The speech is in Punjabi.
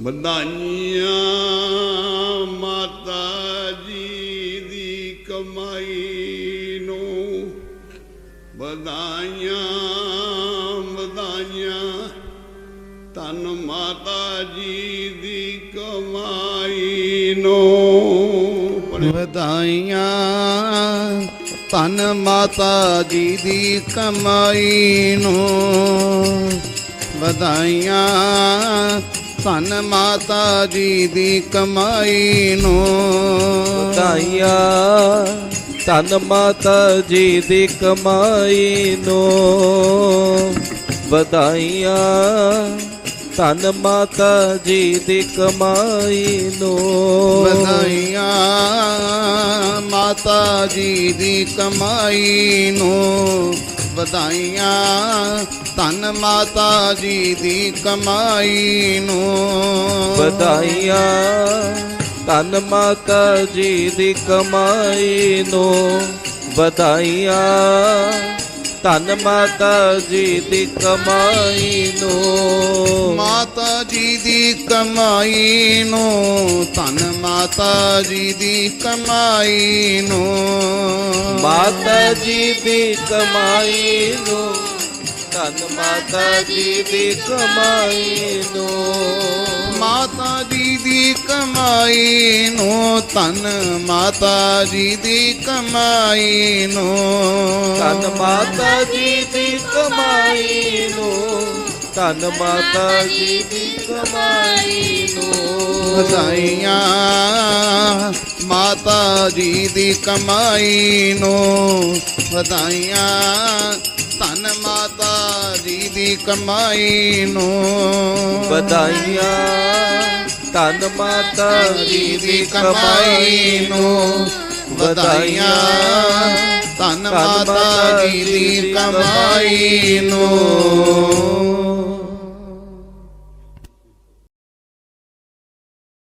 ਵਧਾਈਆਂ ਮਾਤਾ ਜੀ ਦੀ ਕਮਾਈ ਨੂੰ ਵਧਾਈਆਂ ਵਧਾਈਆਂ। ਧੰਨ ਮਾਤਾ ਜੀ ਦੀ ਕਮਾਈ ਨੂੰ ਵਧਾਈਆਂ। ਧੰਨ ਮਾਤਾ ਜੀ ਦੀ ਕਮਾਈ ਨੂੰ ਵਧਾਈਆਂ। ਧੰਨ ਮਾਤਾ ਜੀ ਦੀ ਕਮਾਈ ਨੂੰ। ਵਧਾਈਆ। ਧੰਨ ਮਾਤਾ ਜੀ ਦੀ ਕਮਾਈ ਨੂੰ। ਵਧਾਈਆਂ। ਧੰਨ ਮਾਤਾ ਜੀ ਦੀ ਕਮਾਈ ਨੂੰ। ਵਧਾਈਆਂ ਮਾਤਾ ਜੀ ਦੀ ਕਮਾਈ ਨੂੰ। ਵਧਾਈਆਂ ਧੰਨ ਮਾਤਾ ਜੀ ਦੀ ਕਮਾਈ ਨੂੰ। ਵਧਾਈਆਂ ਧੰਨ ਮਾਤਾ ਜੀ ਦੀ ਕਮਾਈ ਨੂੰ। ਵਧਾਈਆਂ ਧੰਨ ਮਾਤਾ ਜੀ ਦੀ ਕਮਾਈ ਨੂੰ। ਮਾਤਾ ਜੀ ਦੀ ਕਮਾਈ ਨੂੰ ਧੰਨ ਮਾਤਾ ਜੀ ਦੀ ਕਮਾਈ ਨੂੰ। ਮਾਤਾ ਜੀ ਦੀ ਕਮਾਈ ਨੂੰ ਧੰਨ ਮਾਤਾ ਜੀ ਦੀ ਕਮਾਈ ਨੂੰ। ਜੀ ਦੀ ਕਮਾਈ ਨੂੰ ਧੰਨ ਮਾਤਾ ਜੀ ਦੀ ਕਮਾਈ ਨੂੰ। ਧੰਨ ਮਾਤਾ ਜੀ ਦੀ ਕਮਾਈ ਨੂੰ ਧੰਨ ਮਾਤਾ ਜੀ ਦੀ ਕਮਾਈ ਨੂੰ। ਵਧਾਈਆਂ ਮਾਤਾ ਜੀ ਦੀ ਕਮਾਈ ਨੂੰ ਵਧਾਈਆਂ ਧੰਨ ਮਾਤਾ ਜੀ ਦੀ ਕਮਾਈ ਨੂੰ। ਵਧਾਈਆਂ ਧੰਨ ਮਾਤਾ ਜੀ ਦੀ ਕਮਾਈ ਨੂੰ ਵਧਾਈਆਂ। ਧੰਨ ਮਾਤਾ ਜੀ ਦੀ ਕਮਾਈ ਨੂੰ